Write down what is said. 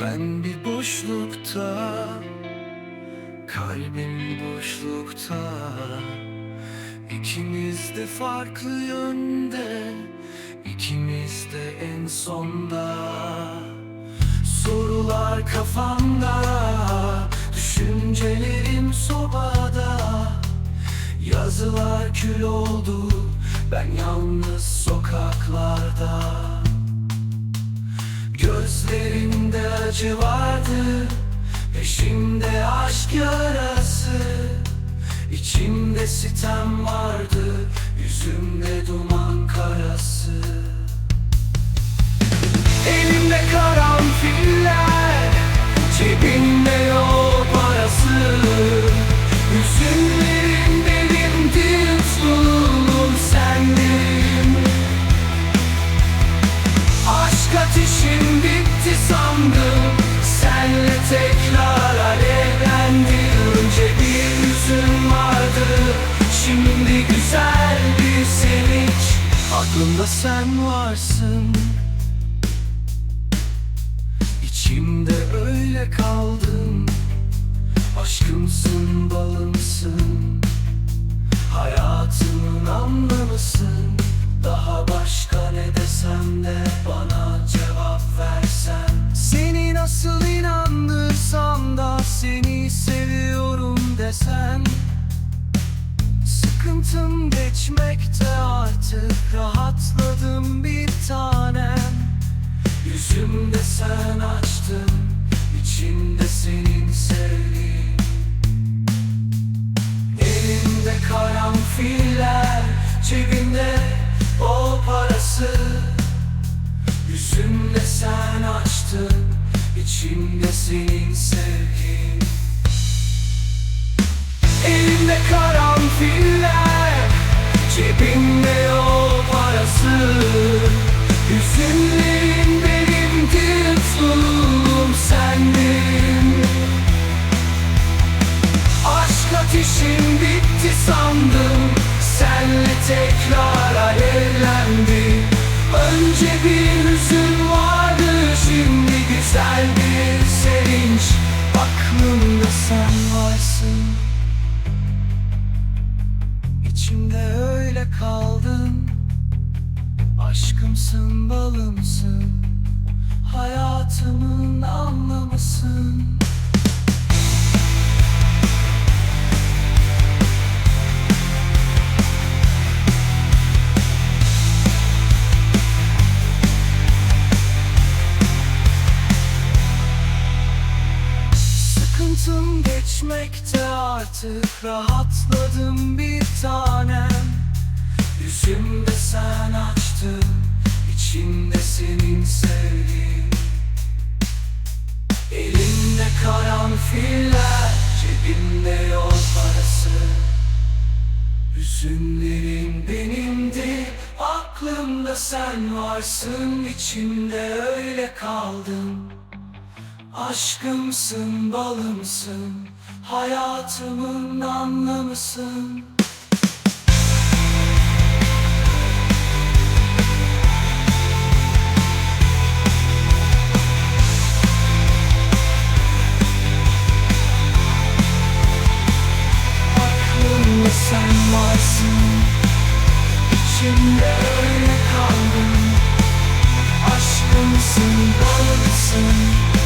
Ben bir boşlukta Kalbim boşlukta. İkimiz de farklı yönde İkimiz de en sonda. Sorular kafamda Düşüncelerim sobada. Yazılar kül oldu Ben yalnız sokaklarda Gözlerinde acı vardı Peşimde aşk yarası. İçimde sitem vardı Yüzümde duman karası. Elimde karanfiller Cebimde tekrar alevlendi bir yüzün vardı. Şimdi güzel bir sevinç. Aklımda sen varsın. İçimde öyle kaldın. Aşkımsın geçmekte artık rahatladım bir tanem. Yüzümde sen açtın içimde senin Hüzünlerin benimdi Mutluluğum sendin Aşk ateşim bitti sandım. Senle tekrar alevlendi Önce bir hüzün vardı Şimdi güzel bir sevinç. Aklımda sen varsın. İçimde öyle kaldın Aşkımsın balımsın Hayatımın anlamısın. Sıkıntım geçmekte artık rahatladım bir tanem. Yüzümde sen açtın içimde senin sevgin. Elimde karanfiller cebimde yol parası. Hüzünlerim benimdi aklımda sen varsın içimde öyle kaldın Aşkımsın, balımsın, hayatımın anlamısın. İçimde öyle kaldın. Aşkımsın, balımsın,